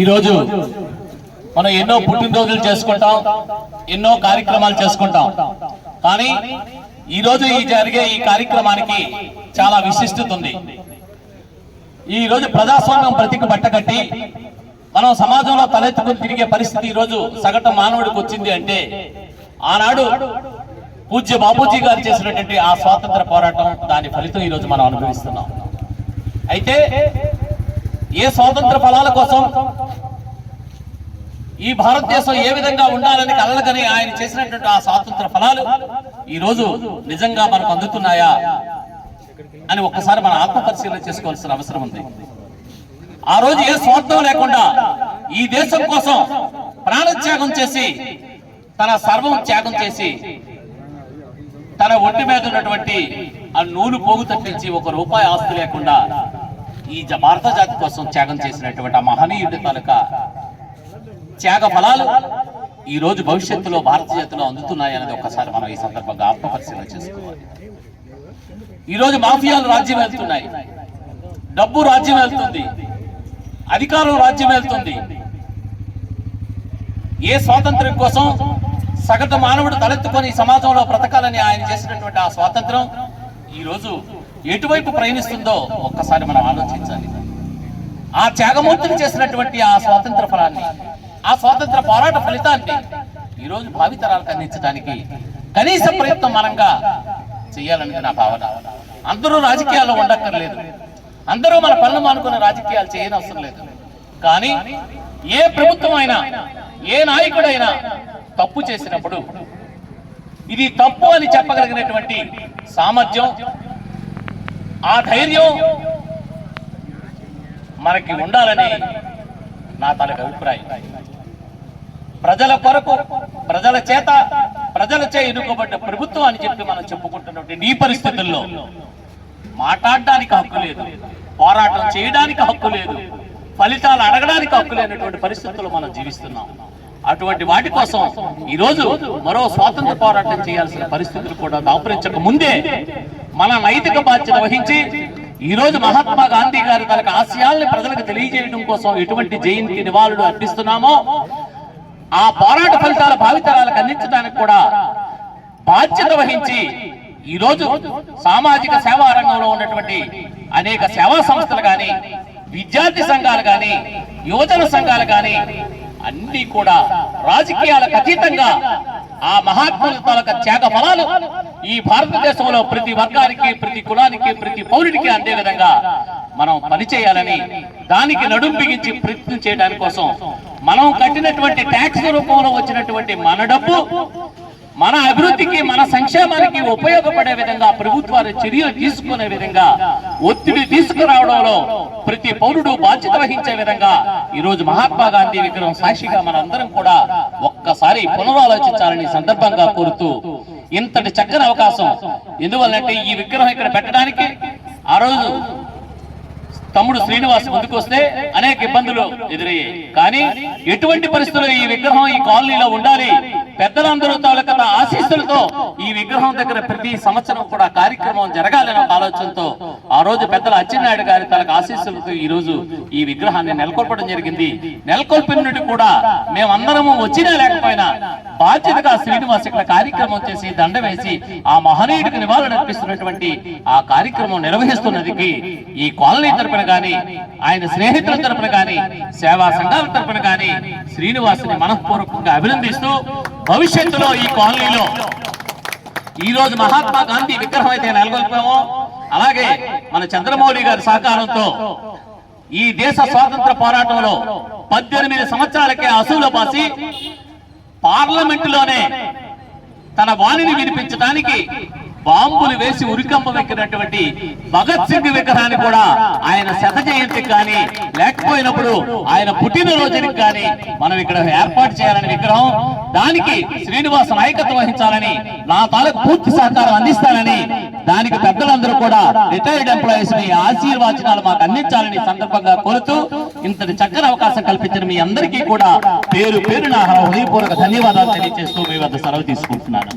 ఈరోజు మనం ఎన్నో పుట్టినరోజులు చేసుకుంటాం ఎన్నో కార్యక్రమాలు చేసుకుంటాం. కానీ ఈరోజు ఈ జరిగే ఈ కార్యక్రమానికి చాలా విశిష్టత ఉంది. ఈరోజు ప్రజాస్వామ్యం ప్రతికి బట్టకట్టి మనం సమాజంలో తలెత్తుకుని తిరిగే పరిస్థితి ఈ రోజు సగటు మానవుడికి వచ్చింది అంటే ఆనాడు పూజ్య బాబూజీ గారు చేసినటువంటి ఆ స్వాతంత్ర పోరాటం దాని ఫలితం ఈరోజు మనం అనుభవిస్తున్నాం. అయితే ఏ స్వాతంత్ర ఫలాల కోసం ఈ భారతదేశం ఏ విధంగా ఉండాలని కలలుగని ఆయన చేసినటువంటి ఆ స్వాతంత్ర ఫలాలు ఈ రోజు నిజంగా మనకు అందుతున్నాయా అని ఒక్కసారి మన ఆత్మ పరిశీలన చేసుకోవాల్సిన అవసరం ఉంది. ఆ రోజు ఏ స్వార్థం లేకుండా ఈ దేశం కోసం ప్రాణత్యాగం చేసి తన సర్వం త్యాగం చేసి తన ఒంటి మీద ఉన్నటువంటి ఆ నూలు పోగు తప్పించి ఒక రూపాయి ఆస్తి లేకుండా ఈ జ- భారత జాతి కోసం త్యాగం చేసినటువంటి ఆ మహనీయుడి తాలూకా త్యాగ ఫలాలు ఈ రోజు భవిష్యత్తులో భారత జాతిలో అందుతున్నాయి అనేది ఒకసారి మనం ఈ సందర్భంగా ఆత్మపరిశీలన చేసుకోవాలి. ఈ రోజు మాఫియాలు రాజ్యం వెళ్తున్నాయి. డబ్బు రాజ్యం వెళ్తుంది. అధికారం రాజ్యం వెళ్తుంది. ఏ స్వాతంత్ర్యం కోసం సగటు మానవుడు తలెత్తుకొని సమాజంలో బ్రతకాలని ఆయన చేసినటువంటి ఆ స్వాతంత్రం ఈ రోజు ఎటువైపు ప్రయాణిస్తుందో ఒక్కసారి మనం ఆలోచించాలి. ఆ త్యాగమూర్తులు చేసినటువంటి ఆ స్వాతంత్ర ఫలాన్ని ఆ స్వాతంత్ర పోరాట ఫలితాన్ని ఈరోజు భావితరాలకు అందించడానికి కనీస ప్రయత్నం మనంగా చేయాలనేది నా భావన. అందరూ రాజకీయాల్లో ఉండక్కర్లేదు. అందరూ మన పనులు మానుకునే రాజకీయాలు చేయనవసరం లేదు. కానీ ఏ ప్రభుత్వం అయినా ఏ నాయకుడైనా తప్పు చేసినప్పుడు ఇది తప్పు అని చెప్పగలిగినటువంటి సామర్థ్యం ఆ ధైర్యం మనకి ఉండాలని నా తనకు అభిప్రాయం. ప్రజల కొరకు ప్రజల చేత ప్రజల చే ఎన్నుకోబడ్డ ప్రభుత్వం అని చెప్పి మనం చెప్పుకుంటున్నటువంటి ఈ పరిస్థితుల్లో మాట్లాడడానికి హక్కు లేదు పోరాటం చేయడానికి హక్కు లేదు ఫలితాలు అడగడానికి హక్కు లేనటువంటి పరిస్థితుల్లో మనం జీవిస్తున్నాం. అటువంటి వాటి కోసం ఈ రోజు మరో స్వాతంత్ర పోరాటం చేయాల్సిన పరిస్థితులు కూడా దాపురించక ముందే మన నైతిక బాధ్యత వహించి ఈ రోజు మహాత్మా గాంధీ గారి తనకు ఆశయాల్ని ప్రజలకు తెలియజేయడం కోసం ఎటువంటి జయంతి నివాళులు అర్పిస్తున్నామో ఆ పోరాట ఫలితాల భావితరాలకు అందించడానికి కూడా బాధ్యత వహించి ఈ రోజు సామాజిక సేవా రంగంలో ఉన్నటువంటి అనేక సేవా సంస్థలు కానీ విద్యార్థి సంఘాలు కానీ యువజన సంఘాలు కానీ అన్ని కూడా రాజకీయాలకు అతీతంగా ఆ మహాత్ముల తాలూకా త్యాగ ఫలాలు ఈ భారతదేశంలో ప్రతి వర్గానికి ప్రతి కులానికి ప్రతి పౌరుడికి అందే విధంగా మనం పనిచేయాలని దానికి నడుం బిగించి ప్రయత్నం చేయడానికి కోసం మనం కట్టినటువంటి ట్యాక్స్ రూపంలో వచ్చినటువంటి మన డబ్బు మన అభివృద్ధికి మన సంక్షేమానికి ఉపయోగపడే విధంగా ప్రభుత్వాలు చర్యలు తీసుకునే విధంగా ఒత్తిడి తీసుకురావడంలో ప్రతి పౌరుడు బాధ్యత వహించే విధంగా ఈ రోజు మహాత్మా గాంధీ విగ్రహం సాక్షిగా మనందరం కూడా ఒక్కసారి పునరాలోచించాలని సందర్భంగా కోరుతూ ఇంతటి చక్కని అవకాశం ఎందువల్లంటే ఈ విగ్రహం ఇక్కడ పెట్టడానికి ఆ రోజు తమ్ముడు శ్రీనివాస్ ముందుకు వస్తే అనేక ఇబ్బందులు ఎదురయ్యాయి. కానీ ఎటువంటి పరిస్థితుల్లో ఈ విగ్రహం ఈ కాలనీలో ఉండాలి? పెద్దలందరూ తాలూకా ఆశీస్సులతో ఈ విగ్రహం దగ్గర ప్రతి సంవత్సరం కూడా కార్యక్రమం జరగాలనే ఒక ఆలోచనతో ఆ రోజు పెద్దల అచ్చెన్నాయుడు గారి తనకు ఆశీస్సులతో ఈ రోజు ఈ విగ్రహాన్ని నెలకొల్పడం జరిగింది. నెలకొల్పిన కూడా మేమందరము వచ్చినా లేకపోయినా బాధ్యతగా శ్రీనివాస్ ఇక్కడ కార్యక్రమం చేసి దండ వేసి ఆ మహనీయుడికి నివాళులు అర్పిస్తున్నటువంటి ఆ కార్యక్రమం నిర్వహిస్తున్నదికి ఈ కాలనీ తరపున గాని ఆయన స్నేహితుల తరపున గాని సేవా సంఘాల తరపున గాని శ్రీనివాసుని మనఃపూర్వకంగా అభినందిస్తూ భవిష్యత్తులో ఈ కాలనీలో ఈ రోజు మహాత్మా గాంధీ విగ్రహం అయితే నెలకొల్పామో అలాగే మన చంద్రమౌళి గారి సహకారంతో ఈ దేశ స్వాతంత్ర పోరాటంలో పద్దెనిమిది సంవత్సరాలకే అసూల పాసి పార్లమెంటులోనే తన వాణిని వినిపించడానికి బాంబులు వేసి ఉరికంప వెక్కినటువంటి భగత్ సింగ్ విగ్రహాన్ని కూడా ఆయన శత జయంతికి కానీ లేకపోయినప్పుడు ఆయన పుట్టినరోజుకి కానీ మనం ఇక్కడ ఏర్పాటు చేయాలని విగ్రహం. దానికి శ్రీనివాస నాయకత్వం వహించాలని నా తాలకు పూర్తి సహకారం అందిస్తానని దానికి పెద్దలందరూ కూడా రిటైర్డ్ ఎంప్లాయీస్ని ఆశీర్వాచనాలు మాకు అందించాలని సందర్భంగా కోరుతూ ఇంతటి చక్కని అవకాశం కల్పించిన మీ అందరికీ కూడా పేరు పేరు నా హృదయపూర్వక ధన్యవాదాలు తెలియజేస్తూ మీ వద్ద సెలవు తీసుకుంటున్నాను.